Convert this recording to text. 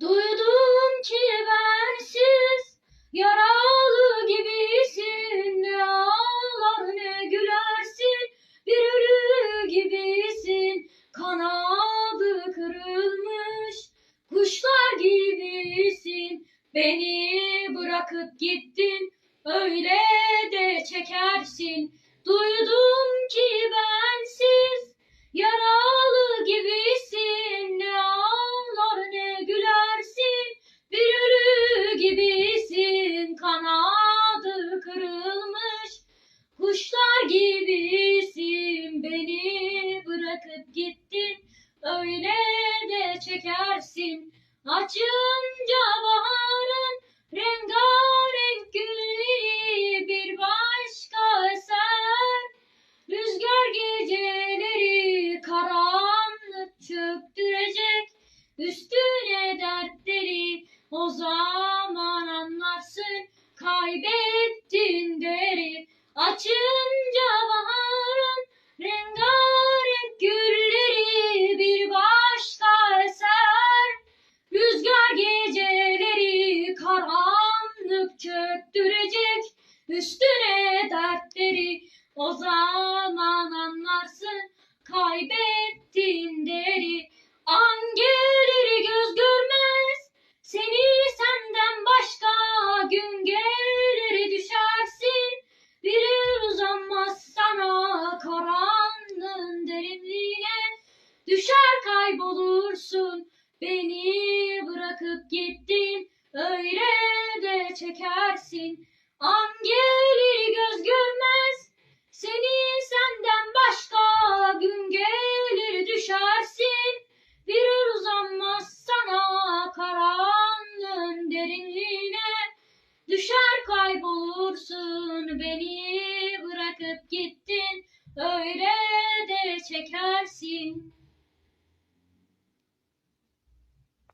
Duydum ki bensiz yaralı gibisin. Ne ağlar ne gülersin bir ölü gibisin. Kanadı kırılmış kuşlar gibisin. Beni bırakıp gittin öyle de çekersin. Duydum ki öyle de çekersin. Açınca baharın rengarenk gülleri bir başka eser. Rüzgar geceleri karanlık çöktürecek üstüne dertleri o zaman anlarsın. Kaybettin deri açınca karanlık çöktürecek üstüne dertleri. O zaman anlarsın kaybettin deri. An gelir göz görmez seni senden başka gün gelir düşersin. Bir uzanmaz sana karanlığın derinliğine. Düşer kaybolursun beni bırakıp gittin öyle de çekersin. An gelir göz görmez. Seni senden başka gün gelir düşersin. Bir el uzanmaz sana karanlığın derinliğine. Düşer kaybolursun beni bırakıp gittin. Öyle de çekersin